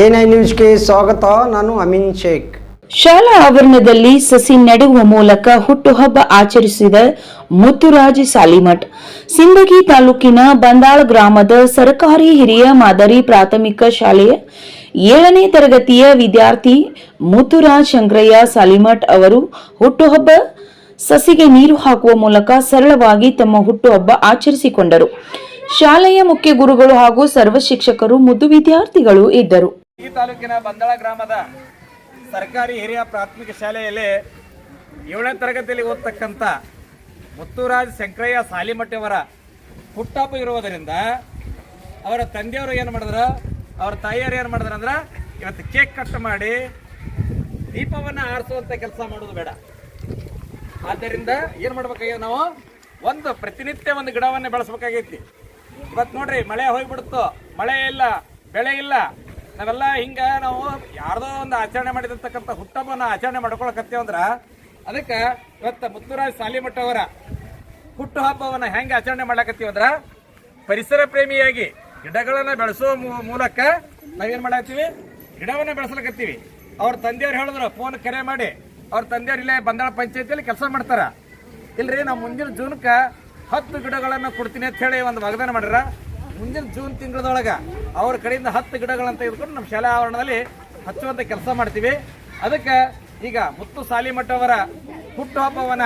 NI ನ್ಯೂಸ್ಗೆ ಸ್ವಾಗತ, ನಾನು ಅಮಿನ್ ಶೇಖ್. ಶಾಲಾ ಆವರಣದಲ್ಲಿ ಸಸಿ ನೆಡುವ ಮೂಲಕ ಹುಟ್ಟುಹಬ್ಬ ಆಚರಿಸಿದ ಮುತ್ತುರಾಜ್ ಸಾಲಿಮಠ್. ಸಿಂದಗಿ ತಾಲೂಕಿನ ಬಂದಾಳ ಗ್ರಾಮದ ಸರ್ಕಾರಿ ಹಿರಿಯ ಮಾದರಿ ಪ್ರಾಥಮಿಕ ಶಾಲೆಯ ಏಳನೇ ತರಗತಿಯ ವಿದ್ಯಾರ್ಥಿ ಮುತ್ತುರಾಜ್ ಶಂಕ್ರಯ್ಯ ಸಾಲಿಮಠ್ ಅವರು ಹುಟ್ಟುಹಬ್ಬ ಸಸಿಗೆ ನೀರು ಹಾಕುವ ಮೂಲಕ ಸರಳವಾಗಿ ತಮ್ಮ ಹುಟ್ಟುಹಬ್ಬ ಆಚರಿಸಿಕೊಂಡರು. ಶಾಲೆಯ ಮುಖ್ಯ ಗುರುಗಳು ಹಾಗೂ ಸರ್ವ ಶಿಕ್ಷಕರು ಮುದ್ದು ವಿದ್ಯಾರ್ಥಿಗಳು ಇದ್ದರು. ಈ ತಾಲೂಕಿನ ಬಂದಳ ಗ್ರಾಮದ ಸರ್ಕಾರಿ ಹಿರಿಯ ಪ್ರಾಥಮಿಕ ಶಾಲೆಯಲ್ಲಿ ಏಳನೇ ತರಗತಿಯಲ್ಲಿ ಓದ್ತಕ್ಕಂಥ ಮುತ್ತುರಾಜ್ ಶಂಕರಯ್ಯ ಸಾಲಿಮಟ್ಟಿಯವರ ಹುಟ್ಟಪ್ಪ ಇರುವುದರಿಂದ ಅವರ ತಂದೆಯವರು ಏನು ಮಾಡಿದ್ರು? ಅವರ ತಾಯಿಯವರು ಏನು ಮಾಡಿದ್ರು ಅಂದ್ರೆ ಇವತ್ತು ಕೇಕ್ ಕಟ್ ಮಾಡಿ ದೀಪವನ್ನು ಆರಿಸುವಂಥ ಕೆಲಸ ಮಾಡೋದು ಬೇಡ. ಆದ್ದರಿಂದ ಏನು ಮಾಡ್ಬೇಕಾಗ್ಯದ ನಾವು ಒಂದು ಪ್ರತಿನಿತ್ಯ ಒಂದು ಗಿಡವನ್ನು ಬೆಳೆಸ್ಬೇಕಾಗೈತಿ. ಇವತ್ತು ನೋಡ್ರಿ, ಮಳೆ ಹೋಗ್ಬಿಡ್ತು. ಮಳೆ ಇಲ್ಲ, ಬೆಳೆ ಇಲ್ಲ. ನಾವೆಲ್ಲ ಹಿಂಗ ನಾವು ಯಾರ್ದೋ ಒಂದು ಆಚರಣೆ ಮಾಡಿರ್ತಕ್ಕಂಥ ಹುಟ್ಟಹಬ್ಬನ ಆಚರಣೆ ಮಾಡ್ಕೊಳಕತ್ತೇವಂದ್ರ ಅದಕ್ಕೆ ಇವತ್ತು ಮುತ್ತುರಾಜ್ ಸಾಲಿಮಠ ಅವರ ಹುಟ್ಟುಹಬ್ಬವನ್ನ ಹೆಂಗೆ ಆಚರಣೆ ಮಾಡ್ಲಕತ್ತೀವಿ ಅಂದ್ರ ಪರಿಸರ ಪ್ರೇಮಿಯಾಗಿ ಗಿಡಗಳನ್ನ ಬೆಳೆಸೋ ಮೂಲಕ ನಾವೇನ್ ಮಾಡತ್ತೀವಿ ಗಿಡವನ್ನ ಬೆಳೆಸಲಕತ್ತೀವಿ. ಅವ್ರ ತಂದೆಯವ್ರು ಹೇಳಿದ್ರು, ಫೋನ್ ಕರೆ ಮಾಡಿ. ಅವ್ರ ತಂದೆಯವ್ರು, ಇಲ್ಲೇ ಬಂದಾಳ ಪಂಚಾಯತಿಯಲ್ಲಿ ಕೆಲಸ ಮಾಡ್ತಾರ. ಇಲ್ರಿ, ನಾವು ಮುಂದಿನ ಜೂನ್ಕ ಹತ್ತು ಗಿಡಗಳನ್ನ ಕೊಡ್ತೀನಿ ಅಂತ ಹೇಳಿ ಒಂದು ವಾಗ್ದಾನ ಮಾಡ್ಯಾರ. ಮುಂದಿನ ಜೂನ್ ತಿಂಗಳದೊಳಗೆ ಅವ್ರ ಕಡೆಯಿಂದ ಹತ್ತು ಗಿಡಗಳನ್ನು ತೆಗೆದುಕೊಂಡು ನಮ್ಮ ಶಾಲಾ ಆವರಣದಲ್ಲಿ ಹಚ್ಚುವಂಥ ಕೆಲಸ ಮಾಡ್ತೀವಿ. ಅದಕ್ಕೆ ಈಗ ಮುತ್ತು ಸಾಲಿಮಠ ಅವರ ಹುಟ್ಟುಹಬ್ಬವನ್ನ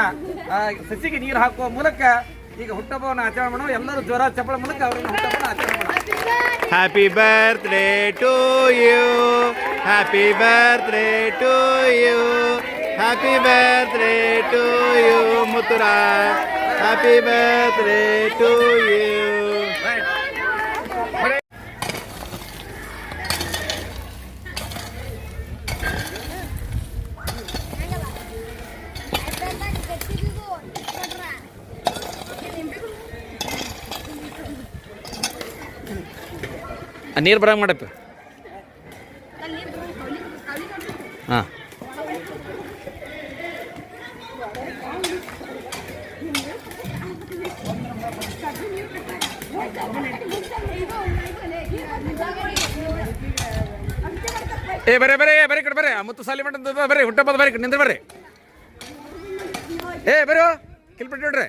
ಸಸಿಗೆ ನೀರು ಹಾಕುವ ಮೂಲಕ ಈಗ ಹುಟ್ಟುಹಬ್ಬವನ್ನು ಆಚರಣೆ ಮಾಡೋಣ. ಎಲ್ಲರೂ ಜೋರ ಚಪ್ಪಳ ಮೂಲಕ ಅವರ ಹುಟ್ಟುಹಬ್ಬನ ಆಚರಣೆ ಮಾಡೋಣ. You happy birthday to you happy birthday to you you, happy birthday to you. ನೀರು ಬರಂಗೆ ಮಾಡಪ್ಪ. ಹಾಂ. ಏ ಬರೇ ಬರೇ ಏ ಬರೀ ಕಡೆ ಬರೇ ಮುತ್ತು ಸಾಲಿ ಬರೀ ಹುಟ್ಟ ಬರೀ ಕಡೆ ನಿಂದ್ರೆ ಬರ್ರಿ. ಏ ಬರೋ ಕಿಲ್ಬಿಟ್ಟು ನೋಡ್ರಿ.